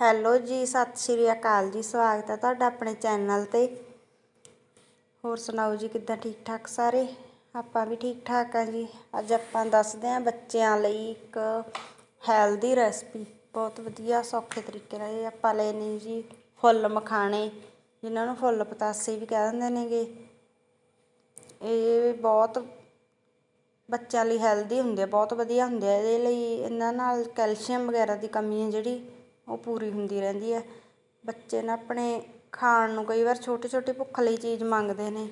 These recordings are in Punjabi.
ਹੈਲੋ ਜੀ, ਸਤਿ ਸ਼੍ਰੀ ਅਕਾਲ ਜੀ, ਸਵਾਗਤ ਹੈ ਤੁਹਾਡਾ ਆਪਣੇ ਚੈਨਲ ਤੇ। ਹੋਰ ਸੁਣਾਓ ਜੀ, ਕਿੱਦਾਂ ਠੀਕ ਠਾਕ ਸਾਰੇ? ਆਪਾਂ ਵੀ ਠੀਕ ਠਾਕ ਆ ਜੀ। ਅੱਜ ਆਪਾਂ ਦੱਸਦੇ ਹਾਂ ਬੱਚਿਆਂ ਲਈ ਇੱਕ ਹੈਲਦੀ ਰੈਸਪੀ ਬਹੁਤ ਵਧੀਆ, ਸੌਖੇ ਤਰੀਕੇ ਨਾਲ ਇਹ ਆਪਾਂ ਲੈਣੇ ਜੀ, ਫੁੱਲ ਮਖਾਣੇ, ਜਿਨ੍ਹਾਂ ਨੂੰ ਫੁੱਲ ਪਤਾਸੇ ਵੀ ਕਹਿ ਦਿੰਦੇ ਨੇਗੇ। ਇਹ ਬਹੁਤ ਬੱਚਿਆਂ ਲਈ ਹੈਲਦੀ ਹੁੰਦੇ ਆ, ਬਹੁਤ ਵਧੀਆ ਹੁੰਦੇ ਆ। ਇਹਦੇ ਲਈ ਇਹਨਾਂ ਨਾਲ ਕੈਲਸ਼ੀਅਮ ਵਗੈਰਾ ਦੀ ਕਮੀ ਹੈ ਜਿਹੜੀ। ਉਹ ਪੂਰੀ ਹੁੰਦੀ ਰਹਿੰਦੀ ਹੈ। ਬੱਚੇ ਨਾ ਆਪਣੇ ਖਾਣ ਨੂੰ ਕਈ ਵਾਰ ਛੋਟੀ ਛੋਟੀ ਭੁੱਖ ਲਈ ਚੀਜ਼ ਮੰਗਦੇ ਨੇ।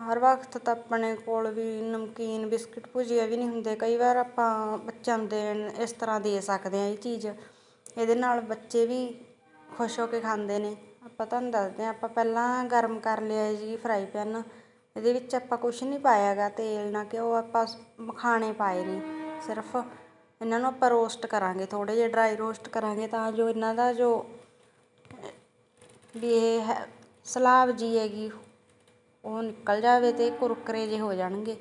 ਹਰ ਵਕਤ ਤਾਂ ਆਪਣੇ ਕੋਲ ਵੀ ਨਮਕੀਨ, ਬਿਸਕਿਟ ਭੁਜੀਆ ਵੀ ਨਹੀਂ ਹੁੰਦੇ। ਕਈ ਵਾਰ ਆਪਾਂ ਬੱਚਿਆਂ ਨੂੰ ਦੇਣ ਇਸ ਤਰ੍ਹਾਂ ਦੇ ਸਕਦੇ ਹਾਂ ਇਹ ਚੀਜ਼। ਇਹਦੇ ਨਾਲ ਬੱਚੇ ਵੀ ਖੁਸ਼ ਹੋ ਕੇ ਖਾਂਦੇ ਨੇ। ਆਪਾਂ ਤੁਹਾਨੂੰ ਦੱਸਦੇ ਹਾਂ, ਆਪਾਂ ਪਹਿਲਾਂ ਗਰਮ ਕਰ ਲਿਆ ਜੀ ਫਰਾਈ ਪੈਨ ਇਹਦੇ ਵਿੱਚ ਆਪਾਂ ਕੁਛ ਨਹੀਂ ਪਾਇਆ ਗਾ ਤੇਲ ਨਾ ਘਿਓ ਆਪਾਂ ਮਖਾਣੇ ਪਾਏ ਨੇ। ਸਿਰਫ ਇਹਨਾਂ ਨੂੰ ਆਪਾਂ ਰੋਸਟ ਕਰਾਂਗੇ ਥੋੜੇ ਜਿਹਾ ਡਰਾਈ ਰੋਸਟ ਕਰਾਂਗੇ ਤਾਂ ਜੋ ਇਹਨਾਂ ਦਾ ਜੋ, ਵੀ ਇਹ ਹੈ, ਸਲਾਬ ਜੀ ਹੈਗੀ, ਉਹ ਨਿਕਲ ਜਾਵੇ ਤੇ ਕੁਰਕਰੇ ਜੇ ਹੋ ਜਾਣਗੇ।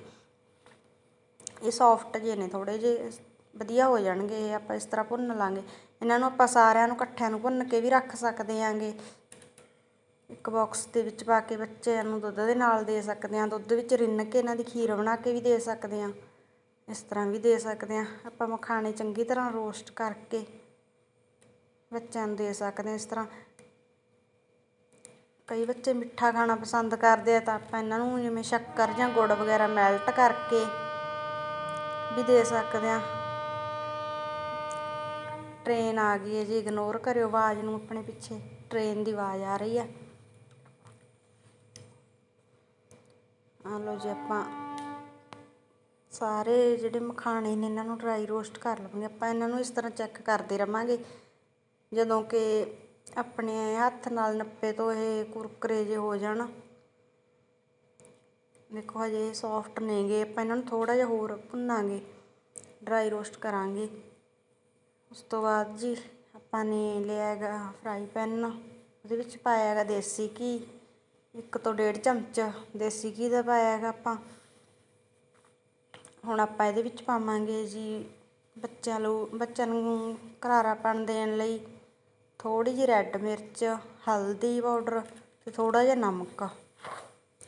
ਇਹ ਸੌਫਟ ਜੇ ਨੇ ਥੋੜੇ ਜੇ ਵਧੀਆ ਹੋ ਜਾਣਗੇ, ਇਹ ਆਪਾਂ ਇਸ ਤਰ੍ਹਾਂ ਭੁੰਨ ਲਾਂਗੇ। ਇਹਨਾਂ ਨੂੰ ਆਪਾਂ ਸਾਰਿਆਂ ਨੂੰ ਇਕੱਠਿਆਂ ਨੂੰ ਭੁੰਨ ਕੇ ਵੀ ਰੱਖ ਸਕਦੇ ਆਂਗੇ ਇੱਕ ਬਾਕਸ ਦੇ ਵਿੱਚ ਪਾ ਕੇ ਬੱਚਿਆਂ ਨੂੰ ਦੁੱਧ ਦੇ ਨਾਲ ਦੇ ਸਕਦੇ ਹਾਂ, ਦੁੱਧ ਵਿੱਚ ਰਿੰਨ ਕੇ ਇਹਨਾਂ ਦੀ ਖੀਰ ਬਣਾ ਕੇ ਵੀ ਦੇ ਸਕਦੇ ਹਾਂ। ਇਸ ਤਰ੍ਹਾਂ ਵੀ ਦੇ ਸਕਦੇ ਹਾਂ। ਆਪਾਂ ਮਖਾਣੇ ਚੰਗੀ ਤਰ੍ਹਾਂ ਰੋਸਟ ਕਰਕੇ ਬੱਚਿਆਂ ਨੂੰ ਦੇ ਸਕਦੇ ਹਾਂ ਇਸ ਤਰ੍ਹਾਂ। ਕਈ ਬੱਚੇ ਮਿੱਠਾ ਖਾਣਾ ਪਸੰਦ ਕਰਦੇ ਆ ਤਾਂ ਆਪਾਂ ਇਹਨਾਂ ਨੂੰ ਜਿਵੇਂ ਸ਼ੱਕਰ ਜਾਂ ਗੁੜ ਵਗੈਰਾ ਮੈਲਟ ਕਰਕੇ ਵੀ ਦੇ ਸਕਦੇ ਆ ਟ੍ਰੇਨ ਆ ਗਈ ਹੈ ਜੀ ਇਗਨੋਰ ਕਰਿਓ ਆਵਾਜ਼ ਨੂੰ ਆਪਣੇ ਪਿੱਛੇ। ਟ੍ਰੇਨ ਦੀ ਆਵਾਜ਼ ਆ ਰਹੀ ਆ। ਆ ਲਓ ਜੀ ਆਪਾਂ ਸਾਰੇ ਜਿਹੜੇ ਮਖਾਣੇ ਨੇ ਇਹਨਾਂ ਨੂੰ ਡਰਾਈ ਰੋਸਟ ਕਰ ਲਵਾਂਗੇ ਆਪਾਂ ਇਹਨਾਂ ਨੂੰ ਇਸ ਤਰ੍ਹਾਂ ਚੈੱਕ ਕਰਦੇ ਰਵਾਂਗੇ। ਜਦੋਂ ਕਿ ਆਪਣੇ ਹੱਥ ਨਾਲ ਨੱਪੇ ਤੋਂ ਇਹ ਕੁਰਕਰੇ ਜੇ ਹੋ ਜਾਣ। ਦੇਖੋ ਹਜੇ ਸੌਫਟ ਨੇਗੇ। ਆਪਾਂ ਇਹਨਾਂ ਨੂੰ ਥੋੜਾ ਜਿਹਾ ਹੋਰ ਭੁੰਨਾਂਗੇ। ਡਰਾਈ ਰੋਸਟ ਕਰਾਂਗੇ। ਉਸ ਤੋਂ ਬਾਅਦ ਜੀ ਆਪਾਂ ਨੇ ਲਿਆ ਹੈਗਾ ਫਰਾਈ ਪੈਨ ਉਹਦੇ ਵਿੱਚ ਪਾਇਆ ਹੈਗਾ ਦੇਸੀ ਘੀ। ਇੱਕ ਤੋਂ ਡੇਢ ਚਮਚ ਦੇਸੀ ਘੀ ਦਾ ਪਾਇਆ ਹੈਗਾ ਆਪਾਂ। ਹੁਣ ਆਪਾਂ ਇਹਦੇ ਵਿੱਚ ਪਾਵਾਂਗੇ ਜੀ ਬੱਚਿਆਂ ਨੂੰ ਬੱਚਿਆਂ ਨੂੰ ਕਰਾਰਾਪਣ ਦੇਣ ਲਈ ਥੋੜ੍ਹੀ ਜਿਹੀ ਰੈੱਡ ਮਿਰਚ, ਹਲਦੀ ਪਾਊਡਰ ਅਤੇ ਥੋੜ੍ਹਾ ਜਿਹਾ ਨਮਕ।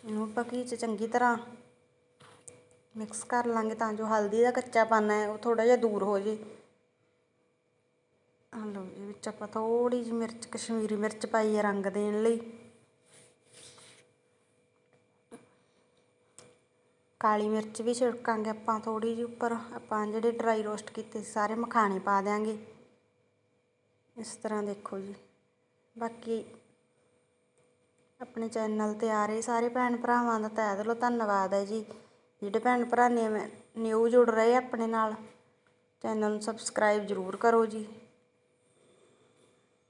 ਇਹਨੂੰ ਆਪਾਂ ਘੀ 'ਚ ਚੰਗੀ ਤਰ੍ਹਾਂ ਮਿਕਸ ਕਰ ਲਾਂਗੇ ਤਾਂ ਜੋ ਹਲਦੀ ਦਾ ਕੱਚਾਪਨ ਹੈ, ਉਹ ਥੋੜ੍ਹਾ ਜਿਹਾ ਦੂਰ ਹੋ ਜੇ। ਲਓ ਜੀ ਵਿੱਚ ਆਪਾਂ ਥੋੜ੍ਹੀ ਜਿਹੀ ਮਿਰਚ, ਕਸ਼ਮੀਰੀ ਮਿਰਚ ਪਾਈ ਹੈ ਰੰਗ ਦੇਣ ਲਈ। ਕਾਲੀ ਮਿਰਚ ਵੀ ਛਿੜਕਾਂਗੇ ਆਪਾਂ ਥੋੜ੍ਹੀ ਜਿਹੀ ਉੱਪਰ। ਆਪਾਂ ਜਿਹੜੇ ਡਰਾਈ ਰੋਸਟ ਕੀਤੇ ਸੀ, ਸਾਰੇ ਮਖਾਣੇ ਪਾ ਦਿਆਂਗੇ। ਇਸ ਤਰ੍ਹਾਂ ਦੇਖੋ ਜੀ। ਬਾਕੀ ਆਪਣੇ ਚੈਨਲ ਤੇ ਆ ਰਹੇ ਸਾਰੇ ਭੈਣ ਭਰਾਵਾਂ ਦਾ ਤਹਿ ਦਿਲੋਂ ਧੰਨਵਾਦ ਹੈ ਜੀ। ਜਿਹੜੇ ਭੈਣ ਭਰਾ ਨੇ ਨਿਊ ਜੁੜ ਰਹੇ ਆਪਣੇ ਨਾਲ, ਚੈਨਲ ਨੂੰ ਸਬਸਕ੍ਰਾਈਬ ਜ਼ਰੂਰ ਕਰੋ ਜੀ।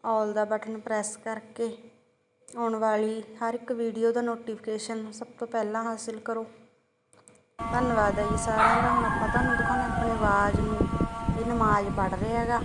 ਆਲ ਦਾ ਬਟਨ ਪ੍ਰੈਸ ਕਰਕੇ ਆਉਣ ਵਾਲੀ ਹਰ ਇੱਕ ਵੀਡੀਓ ਦਾ ਨੋਟੀਫਿਕੇਸ਼ਨ ਸਭ ਤੋਂ ਪਹਿਲਾਂ ਹਾਸਿਲ ਕਰੋ। ਧੰਨਵਾਦ ਹੈ ਜੀ ਸਾਰਿਆਂ ਦਾ। ਹੁਣ ਆਪਾਂ ਤੁਹਾਨੂੰ ਦਿਖਾਉਂਦੇ ਆਪਣੀ ਆਵਾਜ਼ ਨੂੰ, ਇਹ ਨਮਾਜ਼ ਪੜ੍ਹ ਰਿਹਾ ਹੈਗਾ।